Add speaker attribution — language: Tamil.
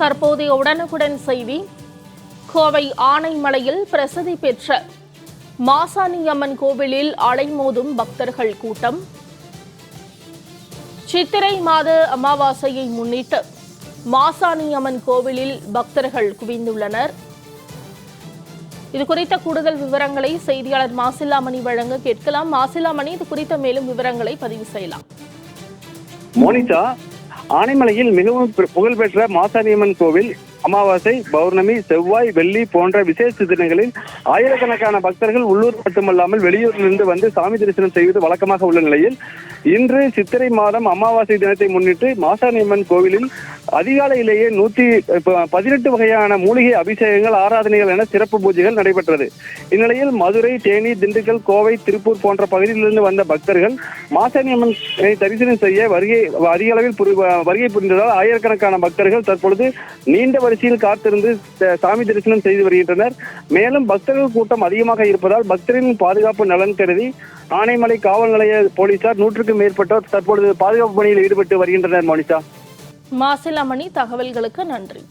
Speaker 1: தற்போதைய உடனுக்குடன் செய்தி. கோவை ஆனைமலையில் பிரசித்தி பெற்ற மாசாணியம்மன் கோவிலில் அலைமோதும் பக்தர்கள் கூட்டம். சித்திரை மாத அமாவாசையை முன்னிட்டு மாசாணியம்மன் கோவிலில் பக்தர்கள் குவிந்துள்ளனர். இது குறித்த கூடுதல் விவரங்களை செய்தியாளர் மாசிலாமணி வழங்க கேட்கலாம். மாசிலாமணி இது குறித்த மேலும் விவரங்களை பதிவு செய்யலாம்.
Speaker 2: மோனிதா ஆனைமலையில் மிகவும் பு- புகழ்பெற்ற மாசாணியம்மன் கோவில் அமாவாசை பௌர்ணமி செவ்வாய் வெள்ளி போன்ற விசேஷ தினங்களில் ஆயிரக்கணக்கான பக்தர்கள் உள்ளூர் மட்டுமல்லாமல் வெளியூரிலிருந்து வந்து சாமி தரிசனம் செய்வது வழக்கமாக உள்ள நிலையில் இன்று சித்திரை மாதம் அமாவாசை தினத்தை முன்னிட்டு மாசாணியம்மன் கோவிலில் அதிகாலையிலேயே நூத்தி ப- பதினெட்டு வகையான மூலிகை அபிஷேகங்கள் ஆராதனைகள் என சிறப்பு பூஜைகள் நடைபெற்றது. இந்நிலையில் மதுரை தேனி திண்டுக்கல் கோவை திருப்பூர் போன்ற பகுதிகளிலிருந்து வந்த பக்தர்கள் மாசாணியம்மன் தரிசனம் செய்ய வருகை அதிக அளவில் புரி- வருகை புரிந்ததால் ஆயிரக்கணக்கான பக்தர்கள் தற்பொழுது நீண்ட வரிசையில் காத்திருந்து சாமி தரிசனம் செய்து வருகின்றனர். மேலும் பக்தர்கள் கூட்டம் அதிகமாக இருப்பதால் பக்தரின் பாதுகாப்பு நலன் கருதி ஆனைமலை காவல் நிலைய போலீசார் நூற்றுக்கும் மேற்பட்டோர் தற்பொழுது பாதுகாப்பு பணியில் ஈடுபட்டு வருகின்றனர் மோனிஷா.
Speaker 1: மாசிலாமணி தகவல்களுக்கு நன்றி.